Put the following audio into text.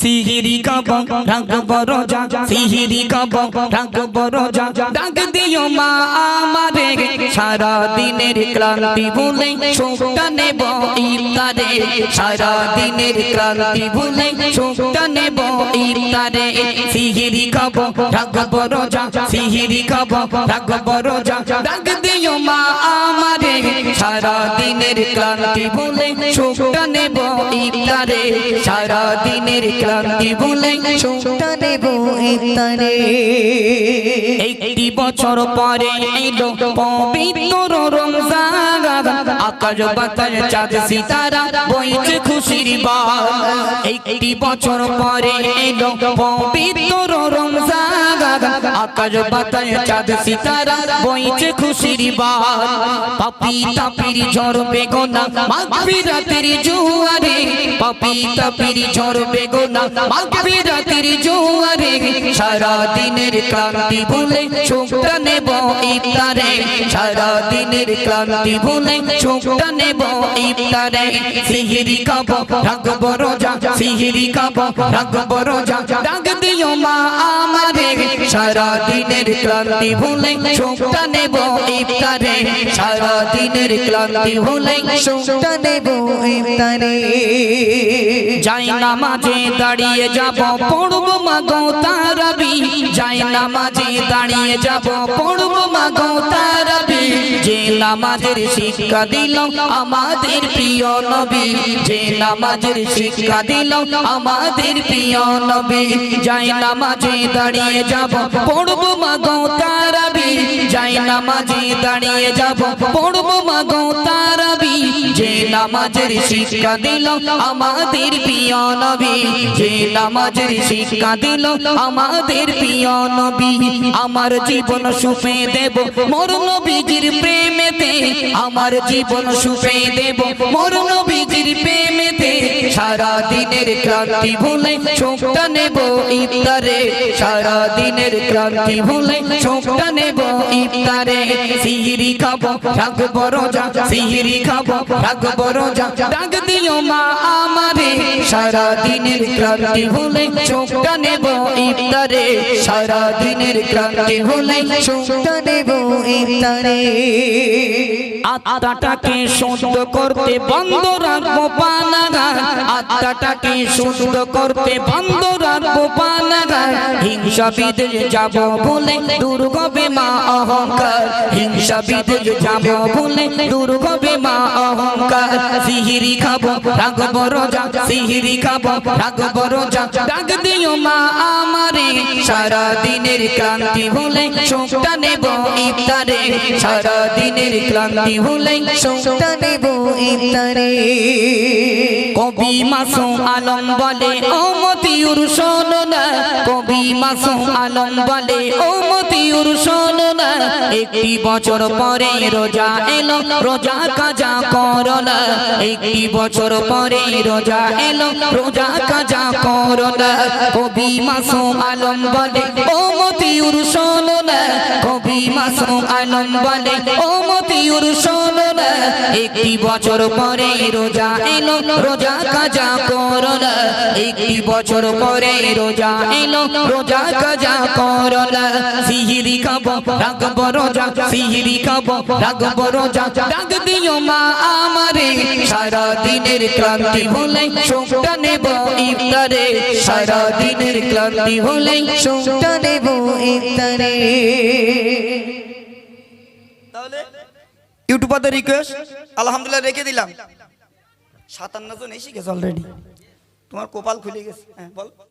সিহিরি কাব রাখব রোজা সিহিরি কাব রাখব রোজা ডাক দিও মা আমারে সারা দিনের ক্লান্তি ভুলে সুখটা নেব ইফতারে সারা দিনের ক্লান্তি ভুলে সুখটা নেব ইফতারে সিহিরি কাব রাখব রোজা সিহিরি কাব রাখব রোজা ডাক দিও মা আমারে সারা দিনের ক্লান্তি ভুলে সুখটা নেব ইফতারে সারা দিনের ক্লান্তি ভুলে সুখটা নেব ইফতারে একটি বছর পরে এলো পবিত্র রমজান। আকাশ বাতাস, চাঁদ, সিতারা, বইছে খুশির একটি বছর পরে এলো পবিত্র রমজান। আকাশ বাতায় চাঁদ সিতারা, বইছে খুশির বান পাপি তাপির ঝরবে গোনা মাগফিরাতের জোয়ারে। পাপি তাপির ঝরবে গোনা মাগফিরাতের জোয়ারে। সারা দিনের ক্লান্তি ভুলে নেব ইফতারে সারা দিনের ক্লান্তি ভুলে চোখটা নেব ইফতারে সিহিরি কাব, রাখব রোজা, সিহিরি কাব, রাখব রোজা। ডাক দিও মা আমারে সারা দিনের ক্লান্তি ভুলে চোখটা নেব ইফতারে সারা দিনের ক্লান্তি ভুলে চোখটা নেব ইফতারে যাই নামাজে দাঁড়িয়ে যাব পড়ব মাগো তারাবি। যাই নামাজে দাঁড়িয়ে যাব পড়ব নামাজের শিক্ষা দিল, আমাদের প্রিয় নবী। যে নামাজের শিক্ষা দিল, আমাদের প্রিয় নবী। যাই নামাজে দাঁড়িয়ে যাব, পড়ব মাগো তারাবি। যাই নামাজে দাঁড়িয়ে যাব, পড়ব মাগো তারাবি। যে নামাজের শিক্ষা দিল, আমাদের প্রিয় নবী। যে নামাজের শিক্ষা দিল, আমাদের প্রিয় নবী। আমার জীবন সুপে দেব মোর নবীজির প্রেমেতে আমার জীবন সুপে দেব। মোর নবীজির প্রেমেতে সারা দিনের ক্লান্তি ভুলে চোখটা নেব ইফতারে। সারা দিনের ক্লান্তি ভুলে চোখটা নেব ইফতারে। সিহিরি খাব রাখব রোজা সিহিরি খাব রাখব রোজা ডাক দিও মা আমারে। সারা দিনের ক্লান্তি ভুলে চোখটা নেব ইফতারে। সারা দিনের ক্লান্তি ভুলে চোখটা নেব ইফতারে। আত্মাটাকে শুদ্ধ করতে বন্ধ রাখব পানাগার। আত্মাটাকে শুদ্ধ করতে বন্ধ রাখব পানাগার হিংসা বিদেশ যাব বলে দুর্গবে মা অহংকার। হিংসা বিদেশ যাব বলে দুর্গবে মা অহংকার। সিহিরি খাব রাগব রোজা, সিহিরি খাব রাগব রোজা। ডাক দিও মা আমারে সারা দিনের ক্লান্তি ভুলে চোখটা নেব ইফতারে। সারা দিনের ক্লান্তি ভুলে চোখটা নেব ইফতারে। কবি মাসুম আলম বলে ও মতিউর শোনো না। কবি মাসুম আলম বলে ও মতিউর একটি বছর পরে রোজা এলো, রোজা কাজা করো না একটি বছর পরে রোজা এলো, রোজা কাজা করো না কবি মাসুম আলম বলে, ও মতিউর শোনো কবি মাসুম আলম বলে, ও মতিউর শোনো একটি বছর পরে রোজা এলো, রোজা কাজা করো না একটি বছর পরে রোজা এলো, রোজা কাজা করো না সিহিরি খাব রাখব রোজা সিহিরি খাব। রাখব রোজা ডাক দিও মা আমারে। সারা দিনের ক্লান্তি ভুলে চোখটা নেব ইফতারে। সারা দিনের ক্লান্তি ভুলে চোখটা নেব ইফতারে। তাহলে ইউটিউবারদের রিকোয়েস্ট আলহামদুলিল্লাহ রেখে দিলাম। সাতান্ন জন এসে গেছে অলরেডি তোমার কপাল খুলে গেছে। হ্যাঁ বল।